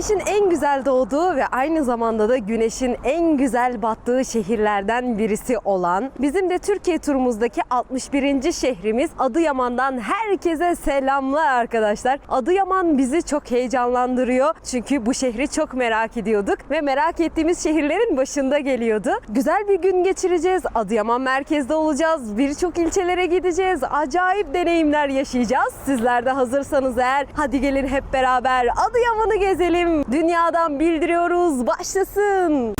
Güneşin en güzel doğduğu ve aynı zamanda da güneşin en güzel battığı şehirlerden birisi olan bizim de Türkiye turumuzdaki 61. şehrimiz Adıyaman'dan herkese selamlar arkadaşlar. Adıyaman bizi çok heyecanlandırıyor. Çünkü bu şehri çok merak ediyorduk ve merak ettiğimiz şehirlerin başında geliyordu. Güzel bir gün geçireceğiz. Adıyaman merkezde olacağız. Birçok ilçelere gideceğiz. Acayip deneyimler yaşayacağız. Sizler de hazırsanız eğer hadi gelin hep beraber Adıyaman'ı gezelim. Dünyadan bildiriyoruz. Başlasın.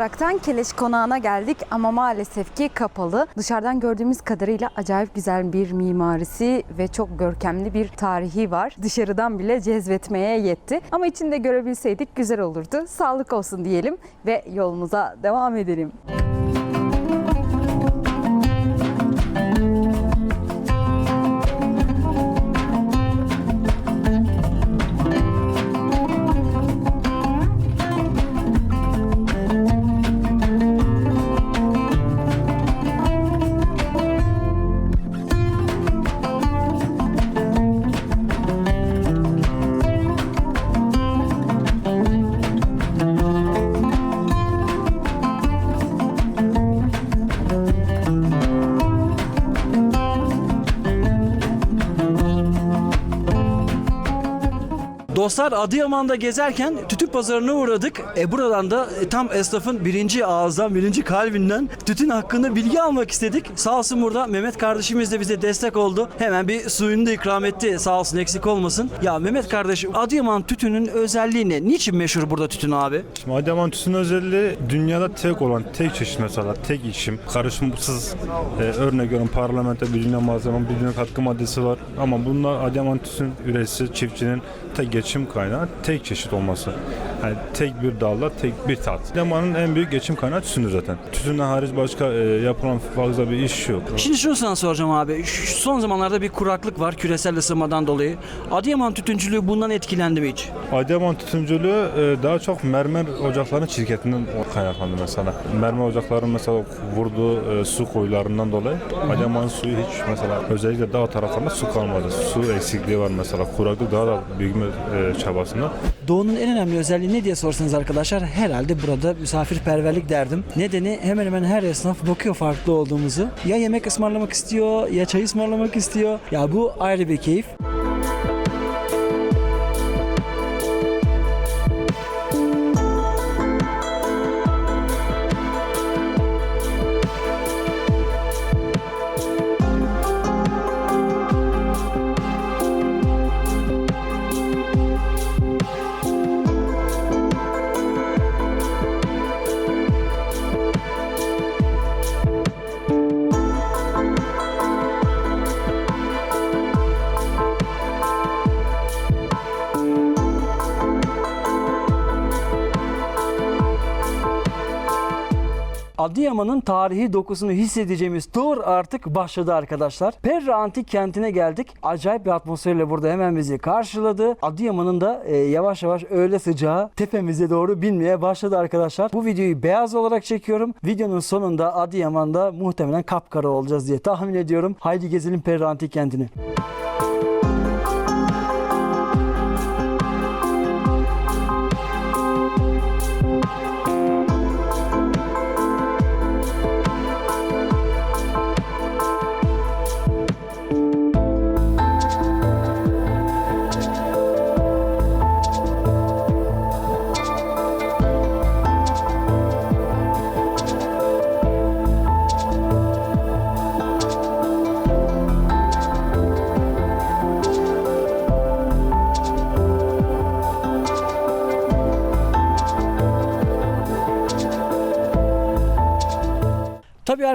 Olaraktan Keleş Konağı'na geldik ama maalesef ki kapalı. Dışarıdan gördüğümüz kadarıyla acayip güzel bir mimarisi ve çok görkemli bir tarihi var. Dışarıdan bile cezbetmeye yetti. Ama içinde görebilseydik güzel olurdu. Sağlık olsun diyelim ve yolumuza devam edelim. Dostlar Adıyaman'da gezerken tütün pazarına uğradık. E buradan da e, tam esnafın birinci ağızdan, birinci kalbinden tütün hakkında bilgi almak istedik. Sağ olsun burada Mehmet kardeşimiz de bize destek oldu. Hemen bir suyunu da ikram etti. Sağ olsun eksik olmasın. Ya Mehmet kardeşim Adıyaman tütünün özelliği ne? Niçin meşhur burada tütün abi? Şimdi Adıyaman tütün özelliği dünyada tek olan tek çeşit mesela tek içim karışımsız e, örnek veriyorum parlamento bir dünya malzeme bir dünya katkı maddesi var ama bunlar Adıyaman tütün üreticisi çiftçinin tek geçim kaynağı tek çeşit olması. Yani tek bir dalda tek bir tat. Adıyaman'ın en büyük geçim kaynağı tütündür zaten. Tütünden hariç başka e, yapılan fazla bir iş yok. Şimdi şunu sana soracağım abi. Şu son zamanlarda bir kuraklık var küresel ısınmadan dolayı. Adıyaman tütüncülüğü bundan etkilendi mi hiç? Adıyaman tütüncülüğü e, daha çok mermer ocaklarının şirketinden kaynaklandı mesela. Mermer ocaklarının mesela vurduğu e, su kuyularından dolayı Adıyaman suyu hiç mesela özellikle dağ taraflarında su kalmadı. Su eksikliği var mesela. Kuraklık daha da büyüme e, çabasında. Doğu'nun en önemli özelliği ne diye sorsanız arkadaşlar herhalde burada misafirperverlik derdim. Nedeni hemen hemen her esnaf bakıyor farklı olduğumuzu. Ya yemek ısmarlamak istiyor ya çay ısmarlamak istiyor. Ya bu ayrı bir keyif. Adıyaman'ın tarihi dokusunu hissedeceğimiz tur artık başladı arkadaşlar. Perra Antik Kenti'ne geldik. Acayip bir atmosferle burada hemen bizi karşıladı. Adıyaman'ın da e, yavaş yavaş öğle sıcağı tepemize doğru binmeye başladı arkadaşlar. Bu videoyu beyaz olarak çekiyorum. Videonun sonunda Adıyaman'da muhtemelen kapkara olacağız diye tahmin ediyorum. Haydi gezelim Perra Antik Kenti'ni. Tabii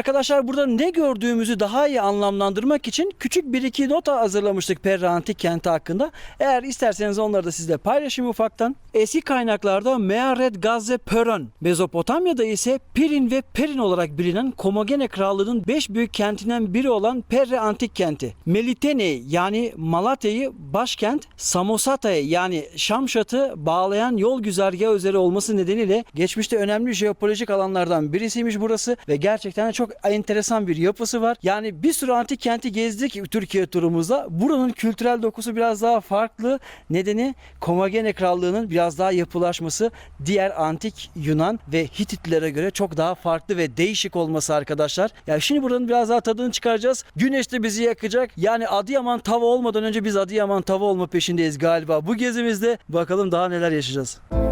arkadaşlar burada ne gördüğümüzü daha iyi anlamlandırmak için küçük bir iki nota hazırlamıştık Perra Antik Kenti hakkında. Eğer isterseniz onları da sizle paylaşayım ufaktan. Eski kaynaklarda Mearet Gazze Pörön, Mezopotamya'da ise Pirin ve Perin olarak bilinen Komagene Krallığı'nın 5 büyük kentinden biri olan Perre Antik Kenti. Melitene yani Malatya'yı başkent, Samosata'ya yani Şamşat'ı bağlayan yol güzergahı üzeri olması nedeniyle geçmişte önemli jeopolitik alanlardan birisiymiş burası ve gerçekten çok enteresan bir yapısı var. Yani bir sürü antik kenti gezdik Türkiye turumuzda. Buranın kültürel dokusu biraz daha farklı. Nedeni Komagene Krallığı'nın biraz daha yapılaşması diğer antik Yunan ve Hititlere göre çok daha farklı ve değişik olması arkadaşlar. Ya şimdi buranın biraz daha tadını çıkaracağız. Güneş de bizi yakacak. Yani Adıyaman tava olmadan önce biz Adıyaman tava olma peşindeyiz galiba. Bu gezimizde bakalım daha neler yaşayacağız. Valla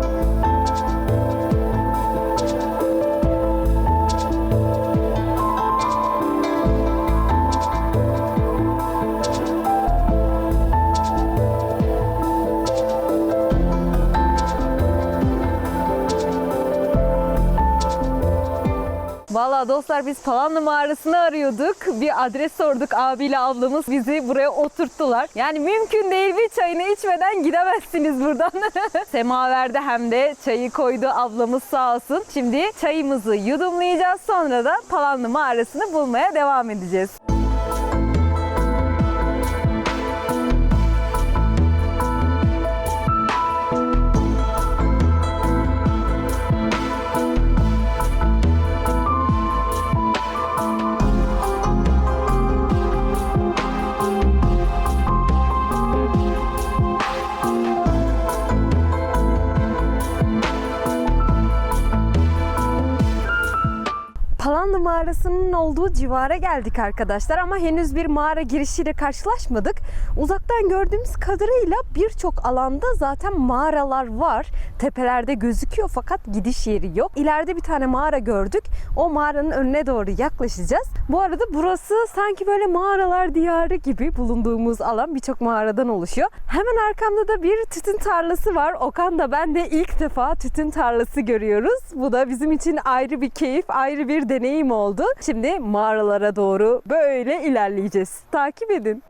dostlar biz Palanlı mağarasını arıyorduk. Bir adres sorduk abiyle ablamız bizi buraya oturttular. Yani mümkün değil bir çayını içmeden gidemezsiniz buradan. Semaverde hem de çayı koydu ablamız sağ olsun. Şimdi çayımızı yudumlayacağız sonra da Palanlı mağarasını bulmaya devam edeceğiz. Mağarasının olduğu civara geldik arkadaşlar ama henüz bir mağara girişiyle karşılaşmadık. Uzaktan gördüğümüz kadarıyla birçok alanda zaten mağaralar var. Tepelerde gözüküyor fakat gidiş yeri yok. İleride bir tane mağara gördük. O mağaranın önüne doğru yaklaşacağız. Bu arada burası sanki böyle mağaralar diyarı gibi bulunduğumuz alan birçok mağaradan oluşuyor. Hemen arkamda da bir tütün tarlası var. Okan da ben de ilk defa tütün tarlası görüyoruz. Bu da bizim için ayrı bir keyif, ayrı bir deneyim oldu. Şimdi mağaralara doğru böyle ilerleyeceğiz. Takip edin.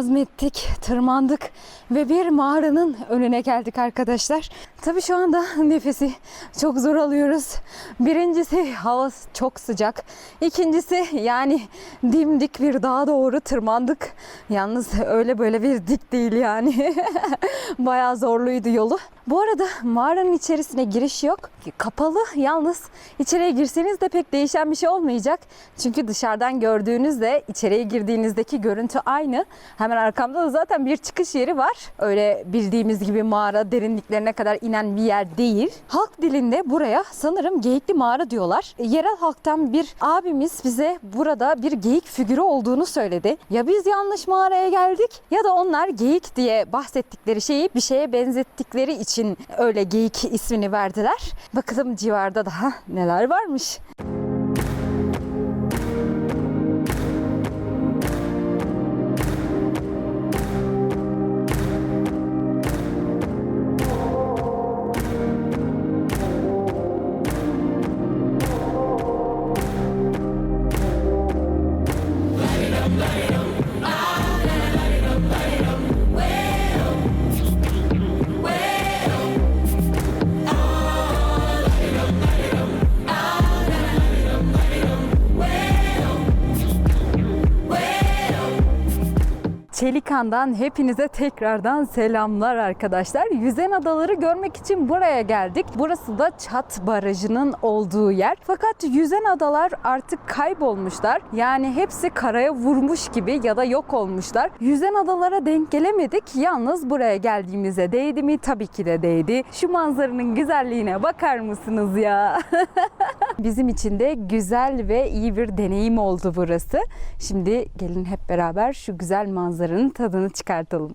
Azmettik, tırmandık ve bir mağaranın önüne geldik arkadaşlar. Tabii şu anda nefesi çok zor alıyoruz. Birincisi hava çok sıcak. İkincisi yani dimdik bir dağa doğru tırmandık. Yalnız öyle böyle bir dik değil yani. Bayağı zorluydu yolu. Bu arada mağaranın içerisine giriş yok. Kapalı yalnız içeriye girseniz de pek değişen bir şey olmayacak. Çünkü dışarıdan gördüğünüzde içeriye girdiğinizdeki görüntü aynı. Hemen arkamda da zaten bir çıkış yeri var. Öyle bildiğimiz gibi mağara derinliklerine kadar inen bir yer değil. Halk dilinde buraya sanırım geyikli mağara diyorlar. Yerel halktan bir abimiz bize burada bir geyik figürü olduğunu söyledi. Ya biz yanlış mağaraya geldik ya da onlar geyik diye bahsettikleri şeyi bir şeye benzettikleri için öyle geyik ismini verdiler. Bakalım civarda daha neler varmış. Pelikan'dan hepinize tekrardan selamlar arkadaşlar. Yüzen adaları görmek için buraya geldik. Burası da Çat Barajı'nın olduğu yer. Fakat yüzen adalar artık kaybolmuşlar. Yani hepsi karaya vurmuş gibi ya da yok olmuşlar. Yüzen adalara denk gelemedik. Yalnız buraya geldiğimize değdi mi? Tabii ki de değdi. Şu manzaranın güzelliğine bakar mısınız ya? Bizim için de güzel ve iyi bir deneyim oldu burası. Şimdi gelin hep beraber şu güzel manzaranın tadını çıkartalım.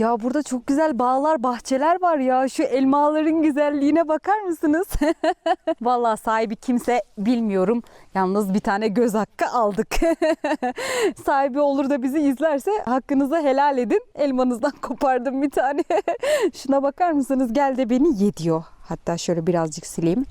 Ya burada çok güzel bağlar, bahçeler var ya. Şu elmaların güzelliğine bakar mısınız? Vallahi sahibi kimse bilmiyorum. Yalnız bir tane göz hakkı aldık. sahibi olur da bizi izlerse hakkınızı helal edin. Elmanızdan kopardım bir tane. Şuna bakar mısınız? Gel de beni ye diyor. Hatta şöyle birazcık sileyim.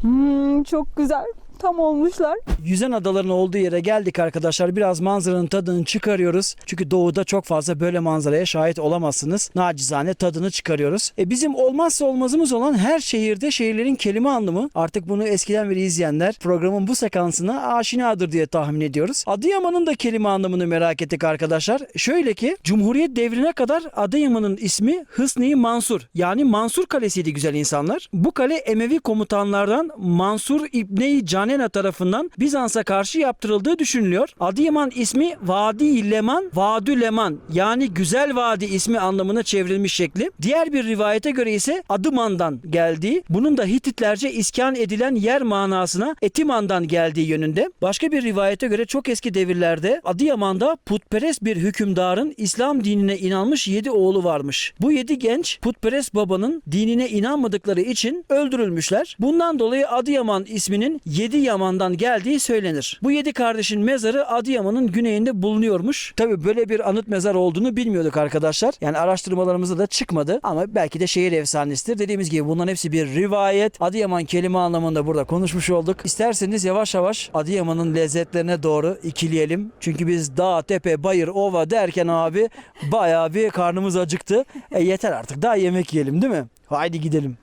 Hmm, çok güzel. Tam olmuşlar. Yüzen adaların olduğu yere geldik arkadaşlar. Biraz manzaranın tadını çıkarıyoruz. Çünkü doğuda çok fazla böyle manzaraya şahit olamazsınız. Nacizane tadını çıkarıyoruz. E bizim olmazsa olmazımız olan her şehirde şehirlerin kelime anlamı. Artık bunu eskiden beri izleyenler programın bu sekansına aşinadır diye tahmin ediyoruz. Adıyaman'ın da kelime anlamını merak ettik arkadaşlar. Şöyle ki Cumhuriyet devrine kadar Adıyaman'ın ismi Hısni Mansur. Yani Mansur Kalesi'ydi güzel insanlar. Bu kale Emevi komutanlardan Mansur İbni Canena tarafından Bizans'a karşı yaptırıldığı düşünülüyor. Adıyaman ismi Vadi Leman, Vadü Leman yani güzel vadi ismi anlamına çevrilmiş şekli. Diğer bir rivayete göre ise Adıman'dan geldiği, bunun da Hititlerce iskan edilen yer manasına Etiman'dan geldiği yönünde. Başka bir rivayete göre çok eski devirlerde Adıyaman'da putperest bir hükümdarın İslam dinine inanmış 7 oğlu varmış. Bu 7 genç putperest babanın dinine inanmadıkları için öldürülmüşler. Bundan dolayı Adıyaman isminin 7 Yaman'dan geldiği söylenir. Bu 7 kardeşin mezarı Adıyaman'ın güneyinde bulunuyormuş. Tabi böyle bir anıt mezar olduğunu bilmiyorduk arkadaşlar. Yani araştırmalarımızda da çıkmadı ama belki de şehir efsanesidir. Dediğimiz gibi bunların hepsi bir rivayet. Adıyaman kelime anlamında burada konuşmuş olduk. İsterseniz yavaş yavaş Adıyaman'ın lezzetlerine doğru ikileyelim. Çünkü biz dağ, tepe, bayır, ova derken abi bayağı bir karnımız acıktı. E yeter artık daha yemek yiyelim değil mi? Haydi gidelim.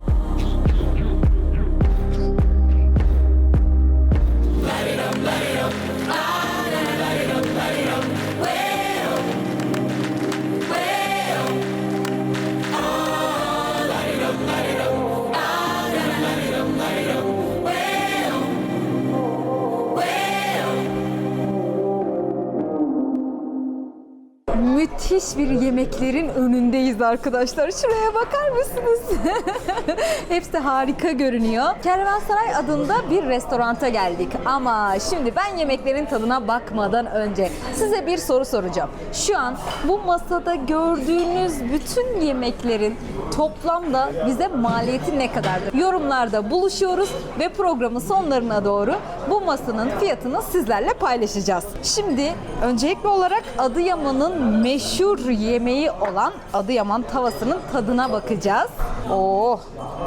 Müthiş bir yemeklerin önündeyiz arkadaşlar. Şuraya bakar mısınız? Hepsi harika görünüyor. Kervansaray adında bir restoranta geldik. Ama şimdi ben yemeklerin tadına bakmadan önce size bir soru soracağım. Şu an bu masada gördüğünüz bütün yemeklerin toplamda bize maliyeti ne kadardır? Yorumlarda buluşuyoruz ve programın sonlarına doğru bu masanın fiyatını sizlerle paylaşacağız. Şimdi öncelikli olarak Adıyaman'ın meşhur yemeği olan Adıyaman tavasının tadına bakacağız. Oh,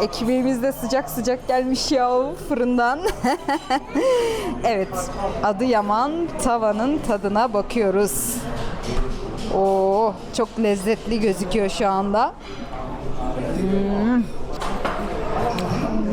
ekmeğimiz de sıcak sıcak gelmiş ya fırından. evet, Adıyaman tavanın tadına bakıyoruz. Oo, çok lezzetli gözüküyor şu anda. Hmm.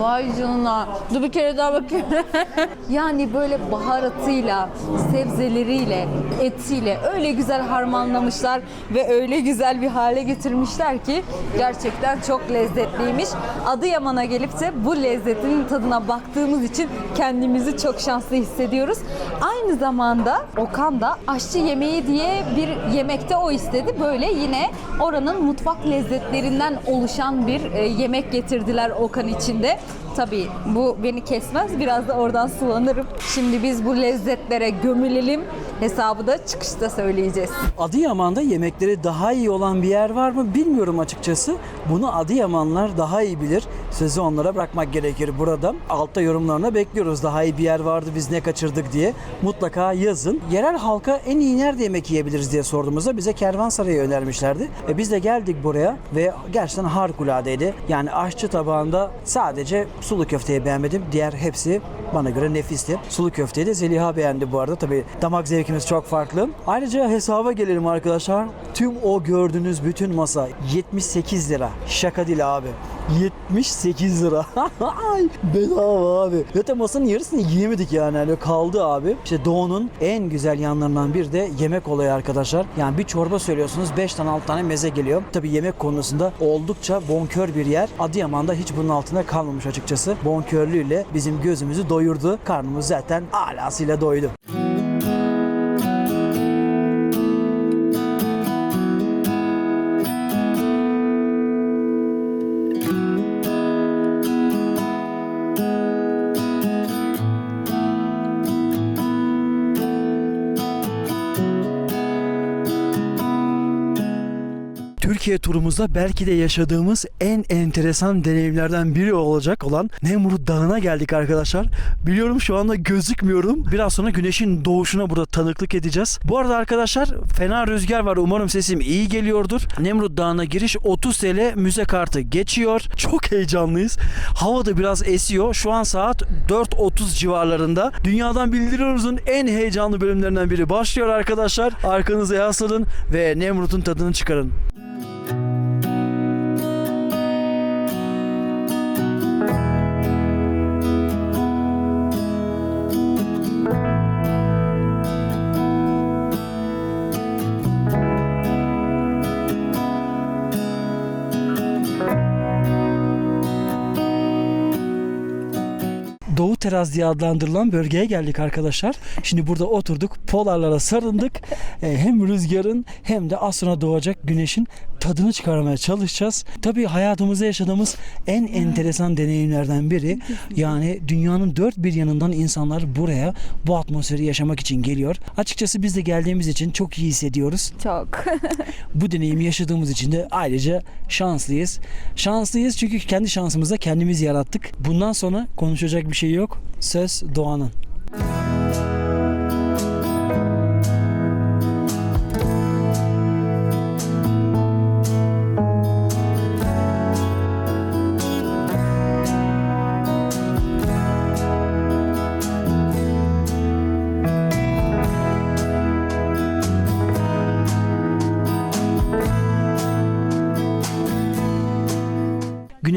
Vay canına. Dur bir kere daha bakayım. yani böyle baharatıyla, sebzeleriyle, etiyle öyle güzel harmanlamışlar ve öyle güzel bir hale getirmişler ki gerçekten çok lezzetliymiş. Adıyaman'a gelip de bu lezzetin tadına baktığımız için kendimizi çok şanslı hissediyoruz. Aynı zamanda Okan da aşçı yemeği diye bir yemekte o istedi. Böyle yine oranın mutfak lezzetlerinden oluşan bir e, yemek getirdiler Okan içinde. Tabii bu beni kesmez. Biraz da oradan sulanırım. Şimdi biz bu lezzetlere gömülelim. Hesabı da çıkışta söyleyeceğiz. Adıyaman'da yemekleri daha iyi olan bir yer var mı bilmiyorum açıkçası. Bunu Adıyamanlar daha iyi bilir. Sözü onlara bırakmak gerekir burada. Altta yorumlarına bekliyoruz. Daha iyi bir yer vardı biz ne kaçırdık diye. Mutlaka yazın. Yerel halka en iyi nerede yemek yiyebiliriz diye sorduğumuzda bize Kervansaray'ı önermişlerdi. E biz de geldik buraya ve gerçekten harikuladeydi. Yani aşçı tabağında sadece sulu köfteyi beğenmedim. Diğer hepsi bana göre nefisti. Sulu köfteyi de Zeliha beğendi bu arada. Tabii damak zevkimiz çok farklı. Ayrıca hesaba gelelim arkadaşlar. Tüm o gördüğünüz bütün masa 78 lira. Şaka değil abi. 78 lira. Bedava abi. Zaten masanın yarısını yiyemedik yani. yani kaldı abi. İşte Doğu'nun en güzel yanlarından bir de yemek olayı arkadaşlar. Yani bir çorba söylüyorsunuz 5 tane 6 tane meze geliyor. Tabi yemek konusunda oldukça bonkör bir yer. Adıyaman'da hiç bunun altında kalmamış açıkçası. Bonkörlüğüyle bizim gözümüzü doyurdu. Karnımız zaten alasıyla doydu. Türkiye turumuzda belki de yaşadığımız en enteresan deneyimlerden biri olacak olan Nemrut Dağı'na geldik arkadaşlar. Biliyorum şu anda gözükmüyorum. Biraz sonra güneşin doğuşuna burada tanıklık edeceğiz. Bu arada arkadaşlar fena rüzgar var. Umarım sesim iyi geliyordur. Nemrut Dağı'na giriş 30 TL müze kartı geçiyor. Çok heyecanlıyız. Hava da biraz esiyor. Şu an saat 4.30 civarlarında. Dünyadan Bildiriyoruz'un en heyecanlı bölümlerinden biri başlıyor arkadaşlar. Arkanıza yaslanın ve Nemrut'un tadını çıkarın. Teras diye adlandırılan bölgeye geldik arkadaşlar. Şimdi burada oturduk, polarlara sarıldık. Ee, hem rüzgarın hem de az doğacak güneşin tadını çıkarmaya çalışacağız. Tabii hayatımızda yaşadığımız en enteresan deneyimlerden biri. Yani dünyanın dört bir yanından insanlar buraya bu atmosferi yaşamak için geliyor. Açıkçası biz de geldiğimiz için çok iyi hissediyoruz. Çok. Bu deneyimi yaşadığımız için de ayrıca şanslıyız. Şanslıyız çünkü kendi şansımızda kendimiz yarattık. Bundan sonra konuşacak bir şey yok. Söz doğanın.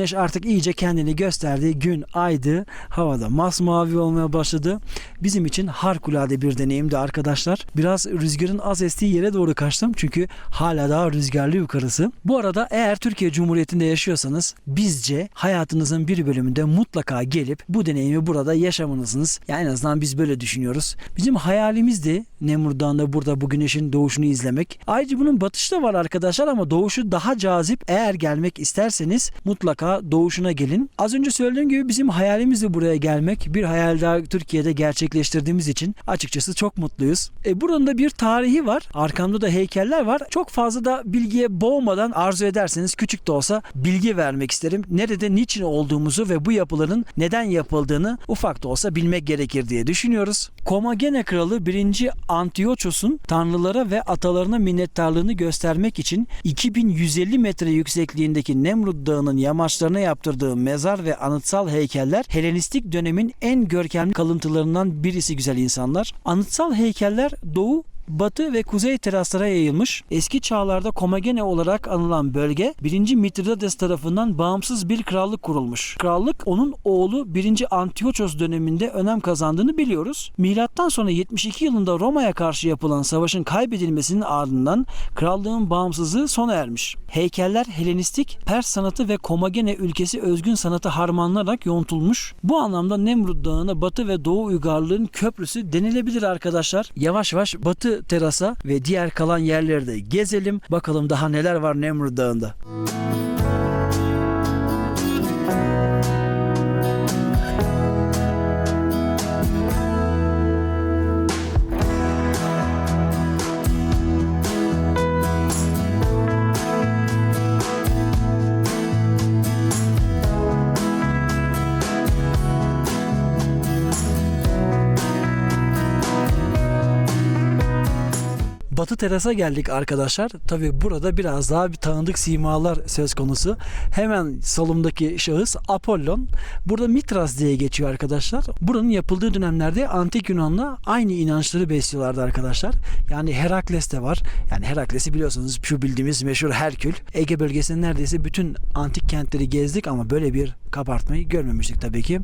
Güneş artık iyice kendini gösterdi. Gün aydı. Havada masmavi olmaya başladı. Bizim için harikulade bir deneyimdi arkadaşlar. Biraz rüzgarın az estiği yere doğru kaçtım. Çünkü hala daha rüzgarlı yukarısı. Bu arada eğer Türkiye Cumhuriyeti'nde yaşıyorsanız bizce hayatınızın bir bölümünde mutlaka gelip bu deneyimi burada yaşamalısınız. Yani en azından biz böyle düşünüyoruz. Bizim hayalimizdi Nemrut Dağı'nda burada bu güneşin doğuşunu izlemek. Ayrıca bunun batışı da var arkadaşlar ama doğuşu daha cazip. Eğer gelmek isterseniz mutlaka doğuşuna gelin. Az önce söylediğim gibi bizim hayalimiz de buraya gelmek. Bir hayal daha Türkiye'de gerçekleştirdiğimiz için açıkçası çok mutluyuz. E, buranın da bir tarihi var. Arkamda da heykeller var. Çok fazla da bilgiye boğmadan arzu ederseniz küçük de olsa bilgi vermek isterim. Nerede niçin olduğumuzu ve bu yapıların neden yapıldığını ufak da olsa bilmek gerekir diye düşünüyoruz. Komagene Kralı 1. Antiochos'un tanrılara ve atalarına minnettarlığını göstermek için 2150 metre yüksekliğindeki Nemrut Dağı'nın yamaçlarına yaptırdığı mezar ve anıtsal heykeller Helenistik dönemin en görkemli kalıntılarından birisi güzel insanlar. Anıtsal heykeller Doğu batı ve kuzey teraslara yayılmış. Eski çağlarda Komagene olarak anılan bölge 1. Mitridades tarafından bağımsız bir krallık kurulmuş. Krallık onun oğlu 1. Antiochos döneminde önem kazandığını biliyoruz. Milattan sonra 72 yılında Roma'ya karşı yapılan savaşın kaybedilmesinin ardından krallığın bağımsızlığı sona ermiş. Heykeller Helenistik, Pers sanatı ve Komagene ülkesi özgün sanatı harmanlanarak yontulmuş. Bu anlamda Nemrut Dağı'na batı ve doğu uygarlığın köprüsü denilebilir arkadaşlar. Yavaş yavaş batı terasa ve diğer kalan yerleri de gezelim. Bakalım daha neler var Nemrut Dağı'nda. Batı terasa geldik arkadaşlar. Tabi burada biraz daha bir tanıdık simalar söz konusu. Hemen solumdaki şahıs Apollon. Burada Mitras diye geçiyor arkadaşlar. Buranın yapıldığı dönemlerde antik Yunan'la aynı inançları besliyorlardı arkadaşlar. Yani Herakles de var. Yani Herakles'i biliyorsunuz şu bildiğimiz meşhur Herkül. Ege bölgesinin neredeyse bütün antik kentleri gezdik ama böyle bir kabartmayı görmemiştik tabii ki.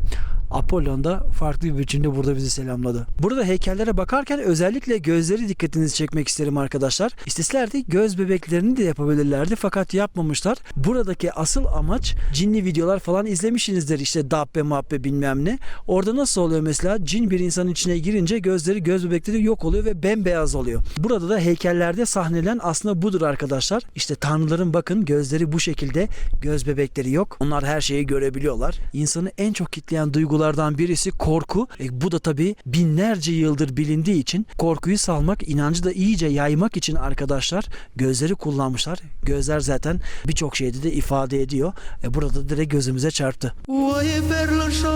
Apollon da farklı bir biçimde burada bizi selamladı. Burada heykellere bakarken özellikle gözleri dikkatinizi çekmek isterim arkadaşlar. İsteselerdi göz bebeklerini de yapabilirlerdi fakat yapmamışlar. Buradaki asıl amaç cinli videolar falan izlemişsinizdir işte dabbe mabbe bilmem ne. Orada nasıl oluyor mesela cin bir insanın içine girince gözleri göz bebekleri yok oluyor ve bembeyaz oluyor. Burada da heykellerde sahnelen aslında budur arkadaşlar. İşte tanrıların bakın gözleri bu şekilde göz bebekleri yok. Onlar her şeyi görebiliyorlar. İnsanı en çok kitleyen duygulardan birisi korku. E, bu da tabii binlerce yıldır bilindiği için korkuyu salmak, inancı da iyice yaymak için arkadaşlar gözleri kullanmışlar. Gözler zaten birçok şeyde de ifade ediyor. E, burada direkt gözümüze çarptı. way berlasho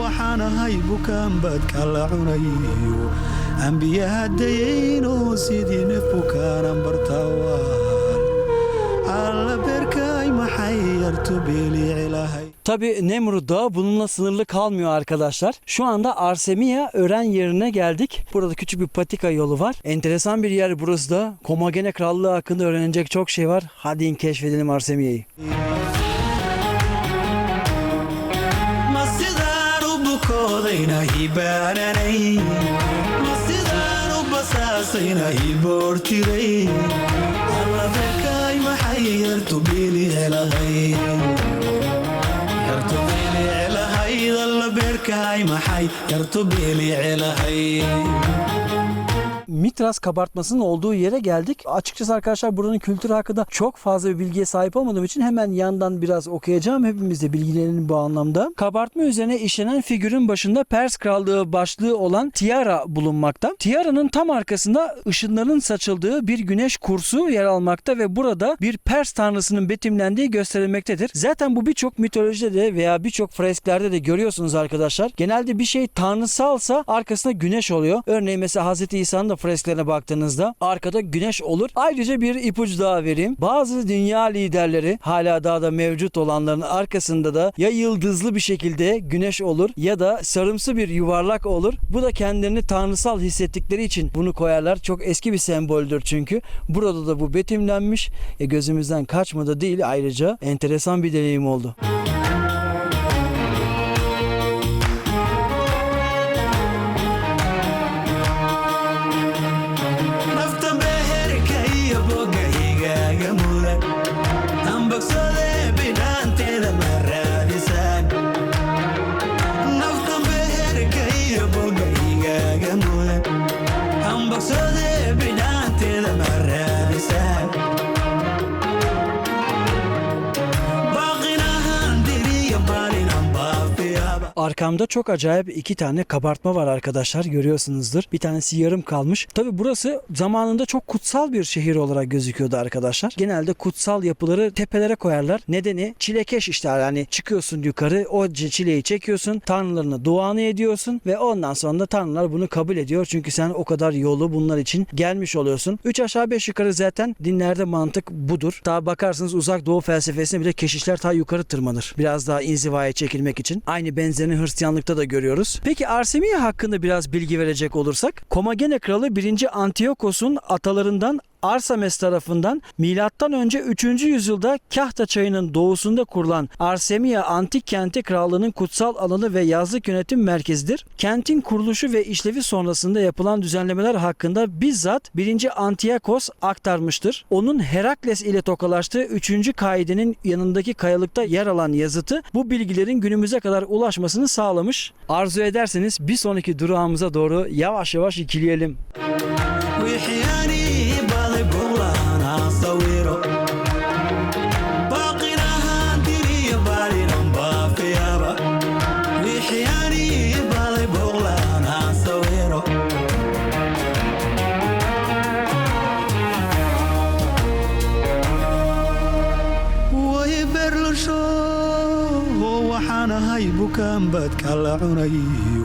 waxaan ahay bukaan Tabi Nemrut Dağı bununla sınırlı kalmıyor arkadaşlar. Şu anda Arsemia öğren yerine geldik. Burada küçük bir patika yolu var. Enteresan bir yer burası da. Komagene Krallığı hakkında öğrenecek çok şey var. Hadi in keşfedelim Arsemia'yı. yartubiili er celahay er e dalla beerkahay maxay yartubiili er e Mitras kabartmasının olduğu yere geldik. Açıkçası arkadaşlar buranın kültürü hakkında çok fazla bir bilgiye sahip olmadığım için hemen yandan biraz okuyacağım. Hepimiz de bilgilenelim bu anlamda. Kabartma üzerine işlenen figürün başında Pers Krallığı başlığı olan tiara bulunmakta. Tiaranın tam arkasında ışınların saçıldığı bir güneş kursu yer almakta ve burada bir Pers tanrısının betimlendiği gösterilmektedir. Zaten bu birçok mitolojide de veya birçok fresklerde de görüyorsunuz arkadaşlar. Genelde bir şey tanrısalsa arkasında güneş oluyor. Örneğin mesela Hz. İsa'nın da fresklerine baktığınızda arkada güneş olur. Ayrıca bir ipucu daha vereyim. Bazı dünya liderleri hala daha da mevcut olanların arkasında da ya yıldızlı bir şekilde güneş olur ya da sarımsı bir yuvarlak olur. Bu da kendilerini tanrısal hissettikleri için bunu koyarlar. Çok eski bir semboldür çünkü. Burada da bu betimlenmiş. E, gözümüzden kaçmadı değil ayrıca enteresan bir deneyim oldu. nafta Arkamda çok acayip iki tane kabartma var arkadaşlar görüyorsunuzdur. Bir tanesi yarım kalmış. Tabi burası zamanında çok kutsal bir şehir olarak gözüküyordu arkadaşlar. Genelde kutsal yapıları tepelere koyarlar. Nedeni çilekeş işte yani çıkıyorsun yukarı o çileyi çekiyorsun tanrılarına duanı ediyorsun ve ondan sonra da tanrılar bunu kabul ediyor. Çünkü sen o kadar yolu bunlar için gelmiş oluyorsun. 3 aşağı 5 yukarı zaten dinlerde mantık budur. Daha bakarsınız uzak doğu felsefesine bile keşişler ta yukarı tırmanır. Biraz daha inzivaya çekilmek için. Aynı benzerini Hristiyanlıkta da görüyoruz. Peki Arsemia hakkında biraz bilgi verecek olursak Komagene kralı 1. Antiochos'un atalarından Arsames tarafından milattan önce 3. yüzyılda Kahta çayının doğusunda kurulan Arsemia antik kenti krallığının kutsal alanı ve yazlık yönetim merkezidir. Kentin kuruluşu ve işlevi sonrasında yapılan düzenlemeler hakkında bizzat 1. Antiochos aktarmıştır. Onun Herakles ile tokalaştığı 3. kaidenin yanındaki kayalıkta yer alan yazıtı bu bilgilerin günümüze kadar ulaşmasını sağlamış. Arzu ederseniz bir sonraki durağımıza doğru yavaş yavaş ikileyelim. كان بدك على عني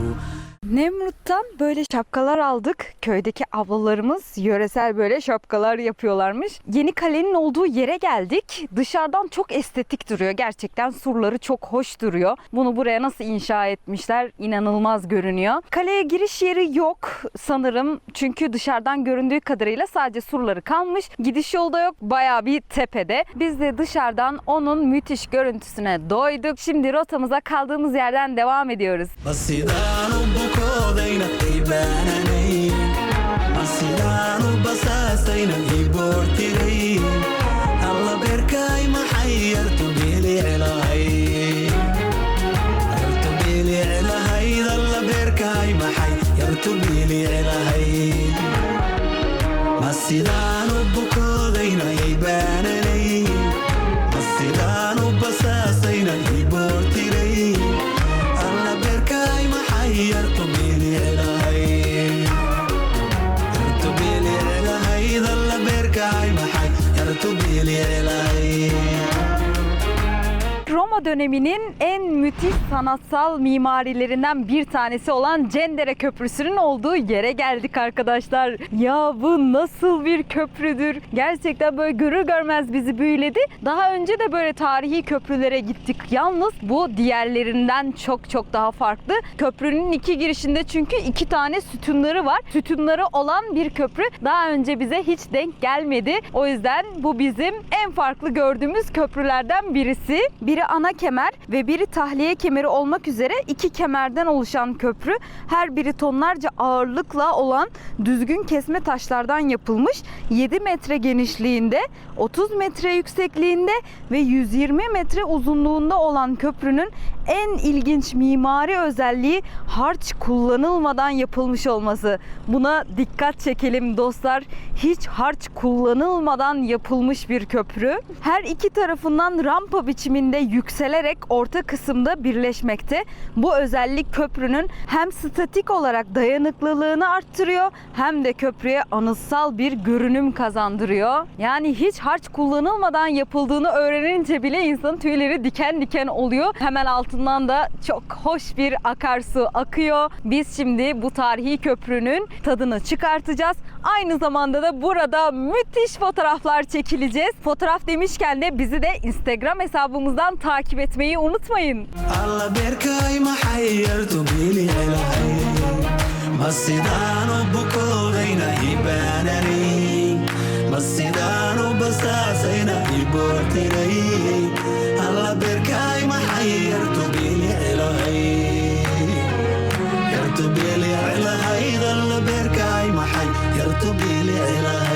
Nemrut'tan böyle şapkalar aldık. Köydeki ablalarımız yöresel böyle şapkalar yapıyorlarmış. Yeni kalenin olduğu yere geldik. Dışarıdan çok estetik duruyor. Gerçekten surları çok hoş duruyor. Bunu buraya nasıl inşa etmişler inanılmaz görünüyor. Kaleye giriş yeri yok sanırım. Çünkü dışarıdan göründüğü kadarıyla sadece surları kalmış. Gidiş yolda yok. Bayağı bir tepede. Biz de dışarıdan onun müthiş görüntüsüne doyduk. Şimdi rotamıza kaldığımız yerden devam ediyoruz. ma sidaan korkoodayna i baananayn ma sidaan u basaasaynan ii boortirayn alla beerkaay maxay artu biliclahayd e e alla beerkaay maxay yartu biliclahayd e Döneminin en müthiş sanatsal mimarilerinden bir tanesi olan Cendere Köprüsü'nün olduğu yere geldik arkadaşlar. Ya bu nasıl bir köprüdür? Gerçekten böyle görür görmez bizi büyüledi. Daha önce de böyle tarihi köprülere gittik. Yalnız bu diğerlerinden çok çok daha farklı. Köprünün iki girişinde çünkü iki tane sütunları var. Sütunları olan bir köprü daha önce bize hiç denk gelmedi. O yüzden bu bizim en farklı gördüğümüz köprülerden birisi. Biri ana kemer ve biri tahliye kemeri olmak üzere iki kemerden oluşan köprü. Her biri tonlarca ağırlıkla olan düzgün kesme taşlardan yapılmış. 7 metre genişliğinde, 30 metre yüksekliğinde ve 120 metre uzunluğunda olan köprünün en ilginç mimari özelliği harç kullanılmadan yapılmış olması. Buna dikkat çekelim dostlar. Hiç harç kullanılmadan yapılmış bir köprü. Her iki tarafından rampa biçiminde yükselerek orta kısımda birleşmekte. Bu özellik köprünün hem statik olarak dayanıklılığını arttırıyor hem de köprüye anıtsal bir görünüm kazandırıyor. Yani hiç harç kullanılmadan yapıldığını öğrenince bile insanın tüyleri diken diken oluyor. Hemen altından da çok hoş bir akarsu akıyor. Biz şimdi bu tarihi köprünün tadını çıkartacağız. Aynı zamanda da burada müthiş fotoğraflar çekileceğiz. Fotoğraf demişken de bizi de Instagram hesabımızdan takip etmeyi unutmayın. alla beerkaay maxay yartu biliclahay ma sidaan u bukoodayna ibaananayn ma sidaan يرتب لي على هاي لي على هاي ظل بركاي محل. يرتب لي على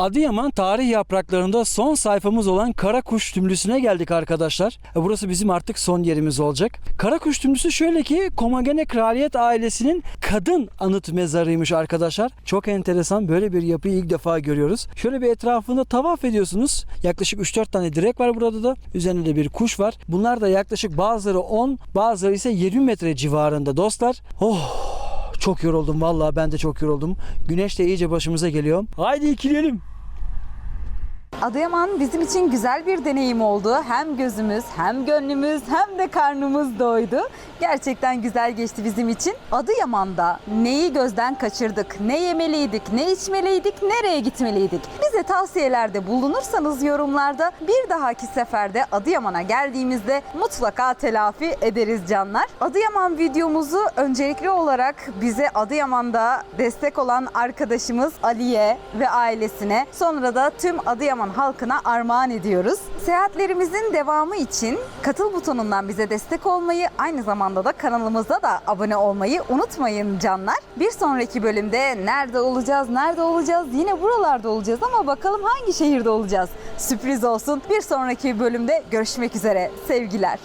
Adıyaman tarih yapraklarında son sayfamız olan Kara Kuş Tümlüsü'ne geldik arkadaşlar. E, Burası bizim artık son yerimiz olacak. Kara Kuş Tümlüsü şöyle ki Komagene Kraliyet ailesinin kadın anıt mezarıymış arkadaşlar. Çok enteresan böyle bir yapıyı ilk defa görüyoruz. Şöyle bir etrafında tavaf ediyorsunuz. Yaklaşık 3-4 tane direk var burada da. Üzerinde de bir kuş var. Bunlar da yaklaşık bazıları 10 bazıları ise 20 metre civarında dostlar. Oh çok yoruldum vallahi ben de çok yoruldum. Güneş de iyice başımıza geliyor. Haydi ikileyelim. Adıyaman bizim için güzel bir deneyim oldu. Hem gözümüz, hem gönlümüz, hem de karnımız doydu. Gerçekten güzel geçti bizim için. Adıyaman'da neyi gözden kaçırdık, ne yemeliydik, ne içmeliydik, nereye gitmeliydik? Bize tavsiyelerde bulunursanız yorumlarda bir dahaki seferde Adıyaman'a geldiğimizde mutlaka telafi ederiz canlar. Adıyaman videomuzu öncelikli olarak bize Adıyaman'da destek olan arkadaşımız Aliye ve ailesine sonra da tüm Adıyaman halkına armağan ediyoruz. Seyahatlerimizin devamı için katıl butonundan bize destek olmayı aynı zamanda da kanalımıza da abone olmayı unutmayın canlar. Bir sonraki bölümde nerede olacağız, nerede olacağız? Yine buralarda olacağız ama bakalım hangi şehirde olacağız? Sürpriz olsun. Bir sonraki bölümde görüşmek üzere. Sevgiler.